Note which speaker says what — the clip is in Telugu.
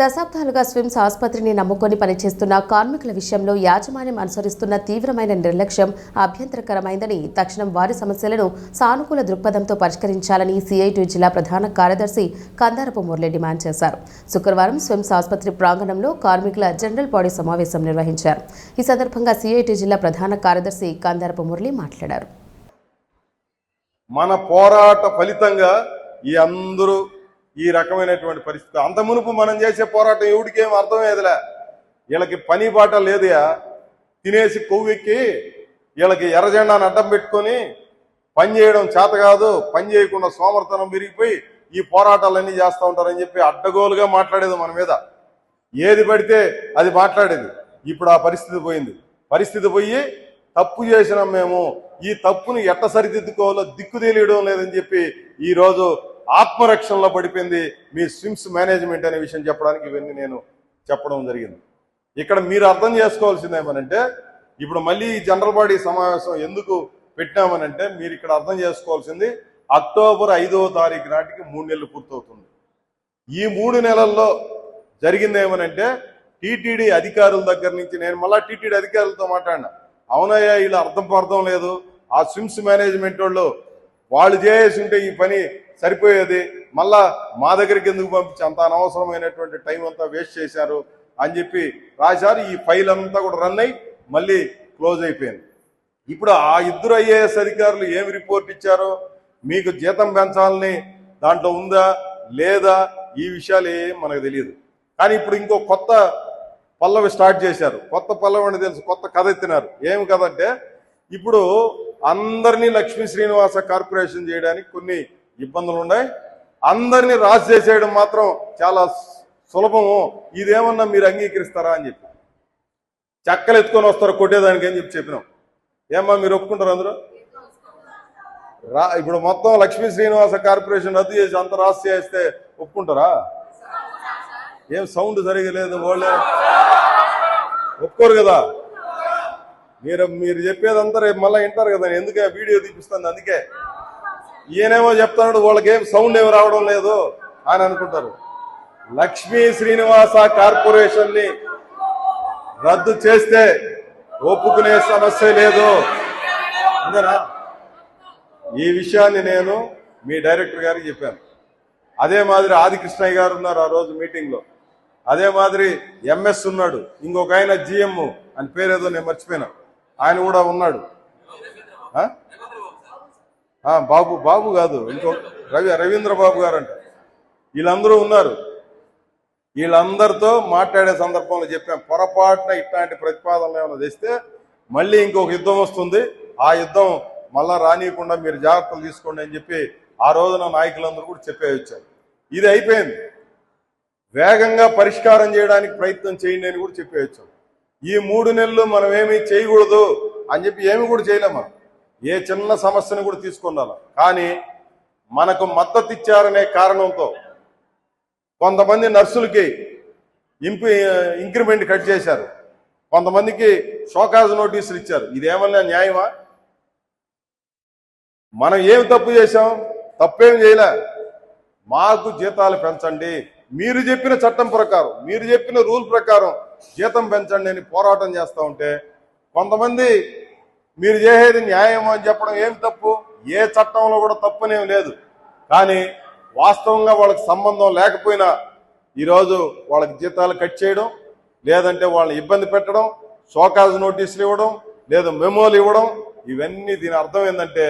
Speaker 1: దశాబ్దాలుగా స్విమ్స్ ఆసుపత్రిని నమ్ముకొని పనిచేస్తున్న కార్మికుల విషయంలో యాజమాన్యం అనుసరిస్తున్న తీవ్రమైన నిర్లక్ష్యం అభ్యంతరకరమైందని తక్షణం వారి సమస్యలను సానుకూల దృక్పథంతో పరిష్కరించాలని సిఐటి జిల్లా ప్రధాన కార్యదర్శి కందారపు మురళి డిమాండ్ చేశారు. శుక్రవారం స్విమ్స్ ఆసుపత్రి ప్రాంగణంలో కార్మికుల జనరల్ బాడీ సమావేశం నిర్వహించారు. ఈ సందర్భంగా సిఐటి జిల్లా ప్రధాన కార్యదర్శి కందారపు మురళి మాట్లాడారు.
Speaker 2: మన పోరాట ఫలితంగా ఈ అందరూ ఈ రకమైనటువంటి పరిస్థితి. అంత మునుపు మనం చేసే పోరాటం ఎవడికి అర్థమయ్యేదిలే. వీళ్ళకి పని బాట లేదుయా? తినేసి కొవ్వెక్కి వీళ్ళకి ఎర్రజెండాను అడ్డం పెట్టుకొని పని చేయడం చేత కాదు పని చేయకుండా సోమర్తనం విరిగిపోయి ఈ పోరాటాలన్నీ చేస్తూ ఉంటారని చెప్పి అడ్డగోలుగా మాట్లాడేది మన మీద. ఏది పడితే అది మాట్లాడేది. ఇప్పుడు ఆ పరిస్థితి పోయింది. పరిస్థితి పోయి తప్పు చేసినాం మేము. ఈ తప్పుని ఎట్ట సరిదిద్దుకోవాలో దిక్కు తెలియడం లేదని చెప్పి ఈరోజు ఆత్మరక్షణలో పడిపోయింది మీ స్విమ్స్ మేనేజ్మెంట్ అనే విషయం చెప్పడానికి ఇవన్నీ నేను చెప్పడం జరిగింది. ఇక్కడ మీరు అర్థం చేసుకోవాల్సింది ఏమనంటే ఇప్పుడు మళ్ళీ జనరల్ బాడీ సమావేశం ఎందుకు పెట్టినామనంటే మీరు ఇక్కడ అర్థం చేసుకోవాల్సింది అక్టోబర్ ఐదవ తారీఖు నాటికి మూడు నెలలు పూర్తవుతుంది. ఈ మూడు నెలల్లో జరిగింది ఏమనంటే టీటీడీ అధికారుల దగ్గర నుంచి నేను మళ్ళీ టీటీడీ అధికారులతో మాట్లాడినా. అవునయ్యా వీళ్ళు అర్థం పర్థం లేదు. ఆ స్విమ్స్ మేనేజ్మెంట్ వాళ్ళు వాళ్ళు చేసి ఉంటే ఈ పని సరిపోయేది. మళ్ళా మా దగ్గరికి ఎందుకు పంపించి అంత అనవసరమైనటువంటి టైం అంతా వేస్ట్ చేశారు అని చెప్పి రాశారు. ఈ ఫైల్ అంతా కూడా రన్ అయ్యి మళ్ళీ క్లోజ్ అయిపోయింది. ఇప్పుడు ఆ ఇద్దరు ఐఏఎస్ అధికారులు ఏమి రిపోర్ట్ ఇచ్చారో మీకు జీతం పెంచాలని దాంట్లో ఉందా లేదా ఈ విషయాలు ఏం మనకు తెలియదు. కానీ ఇప్పుడు ఇంకో కొత్త పల్లవి స్టార్ట్ చేశారు. కొత్త పల్లవి అని తెలుసు కొత్త కథ ఎత్తినారు. ఏమి కథ అంటే ఇప్పుడు అందరినీ లక్ష్మీ శ్రీనివాస కార్పొరేషన్ చేయడానికి కొన్ని ఇబ్బందులు ఉన్నాయి అందరినీ రాసి చేసేయడం మాత్రం చాలా సులభము. ఇదేమన్నా మీరు అంగీకరిస్తారా అని చెప్పి. చెక్కలు ఎత్తుకొని వస్తారు కొట్టేదానికి అని చెప్పి చెప్పినాం. ఏమ్మా మీరు ఒప్పుకుంటారు అందరూ రా ఇప్పుడు మొత్తం లక్ష్మీ శ్రీనివాస కార్పొరేషన్ రద్దు చేసి అంత రాసి చేస్తే ఒప్పుకుంటారా? ఏం సౌండ్ సరిగా లేదు వాళ్ళే ఒప్పుకోరు కదా. మీరు మీరు చెప్పేదంతా రేపు మళ్ళీ వింటారు కదా ఎందుకే వీడియో తీపిస్తుంది అందుకే. ఈయనేమో చెప్తాడు వాళ్ళకి ఏం సౌండ్ ఏమి రావడం లేదు అని అనుకుంటారు. లక్ష్మీ శ్రీనివాస కార్పొరేషన్ని రద్దు చేస్తే ఒప్పుకునే సమస్య లేదు. అందరా? ఈ విషయాన్ని నేను మీ డైరెక్టర్ గారికి చెప్పాను. అదే మాదిరి ఆదికృష్ణయ్య గారు ఉన్నారు ఆ రోజు మీటింగ్లో అదే మాదిరి ఎంఎస్ ఉన్నాడు ఇంకొక ఆయన జిఎం అని పేరేదో నేను మర్చిపోయినా. ఆయన కూడా ఉన్నాడు. ఆ, బాబు బాబు కాదు ఇంకో రవి రవీంద్ర బాబు గారు అంట వీళ్ళందరూ ఉన్నారు. వీళ్ళందరితో మాట్లాడే సందర్భంలో చెప్పాం పొరపాటున ఇట్లాంటి ప్రతిపాదనలు ఏమైనా తెస్తే మళ్ళీ ఇంకొక యుద్ధం వస్తుంది. ఆ యుద్ధం మళ్ళా రానియకుండా మీరు జాగ్రత్తలు తీసుకోండి అని చెప్పి ఆ రోజున నాయకులందరూ కూడా చెప్పే వచ్చారు ఇది అయిపోయింది. వేగంగా పరిష్కారం చేయడానికి ప్రయత్నం చేయండి అని కూడా చెప్పే వచ్చాం ఈ మూడు నెలలు మనం ఏమీ చేయకూడదు అని చెప్పి ఏమి కూడా చేయలేము మనం. ఏ చిన్న సమస్యను కూడా తీసుకున్నాను. కానీ మనకు మద్దతు ఇచ్చారనే కారణంతో కొంతమంది నర్సులకి ఇంపి ఇంక్రిమెంట్ కట్ చేశారు. కొంతమందికి షోకాజ్ నోటీసులు ఇచ్చారు. ఇదేమన్నా న్యాయమా? మనం ఏమి తప్పు చేశాం? తప్పేం చేయలే. మాకు జీతాలు పెంచండి. మీరు చెప్పిన చట్టం ప్రకారం మీరు చెప్పిన రూల్ ప్రకారం జీతం పెంచండి అని పోరాటం చేస్తూ ఉంటే కొంతమంది మీరు చేసేది న్యాయం అని చెప్పడం ఏం తప్పు? ఏ చట్టంలో కూడా తప్పునేం లేదు. కానీ వాస్తవంగా వాళ్ళకి సంబంధం లేకపోయినా ఈరోజు వాళ్ళకి జీతాలు కట్ చేయడం లేదంటే వాళ్ళని ఇబ్బంది పెట్టడం షోకాజ్ నోటీసులు ఇవ్వడం లేదా మెమోలు ఇవ్వడం ఇవన్నీ దీని అర్థం ఏంటంటే